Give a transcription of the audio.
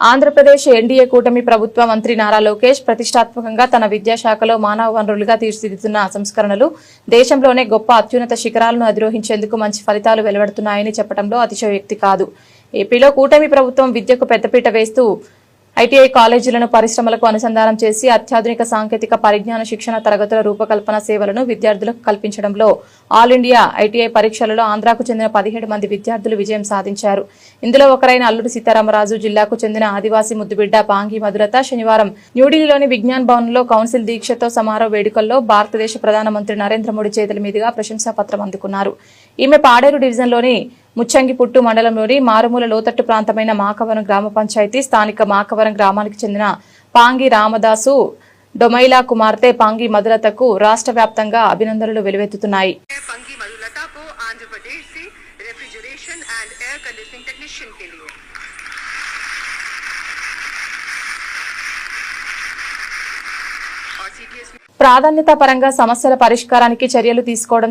Andhra Pradesh NDA కూటమి ప్రభుత్వ మంత్రి నారా లోకేష్ ప్రతిష్టాత్మకంగా తన విద్యాశాఖలో మానవ వనరులుగా తీర్చిదిద్దుతున్న సంస్కరణలు దేశంలోనే గొప్ప అత్యున్నత శిఖరాలను అధిరోహించేందుకు మంచి ఫలితాలు వెలువడుతున్నాయని చెప్పడంలో అతిశయోక్తి కాదు. ఏపీలో కూటమి ప్రభుత్వం విద్యకు పెద్దపీట వేస్తూ ఐటీఐ కాలేజీలను పరిశ్రమలకు అనుసంధానం చేసి అత్యాధునిక సాంకేతిక పరిజ్ఞాన శిక్షణ తరగతుల రూపకల్పన సేవలను విద్యార్థులకు కల్పించడంలో ఆల్ ఇండియా ఐటీఐ పరీక్షలలో ఆంధ్రాకు చెందిన పదిహేడు మంది విద్యార్థులు విజయం సాధించారు. ఇందులో ఒకరైన అల్లుడు సీతారామరాజు జిల్లాకు చెందిన ఆదివాసీ ముద్దుబిడ్డ పాంగి మధురత శనివారం న్యూఢిల్లీలోని విజ్ఞాన్ భవన్లో కౌన్సిల్ దీక్షతో సమారోహ వేడుకల్లో భారతదేశ ప్రధానమంత్రి నరేంద్ర మోడీ చేతుల మీదుగా ప్రశంసా పత్రం అందుకున్నారు. ఈమె పాడేరు డివిజన్లోని ముచ్చంగిపుట్టు మండలంలోని మారుమూల లోతట్టు ప్రాంతమైన మాకవరం గ్రామ పంచాయతీ స్థానిక మాకవరం గ్రామానికి చెందిన పాంగి రామదాసు డొమైలా కుమార్తె పాంగి మధులతకు రాష్ట్ర వ్యాప్తంగా అభినందనలు వెలువెత్తుతున్నాయి. ప్రాధాన్యత పరంగా సమస్యల పరిష్కారానికి చర్యలు తీసుకోవడం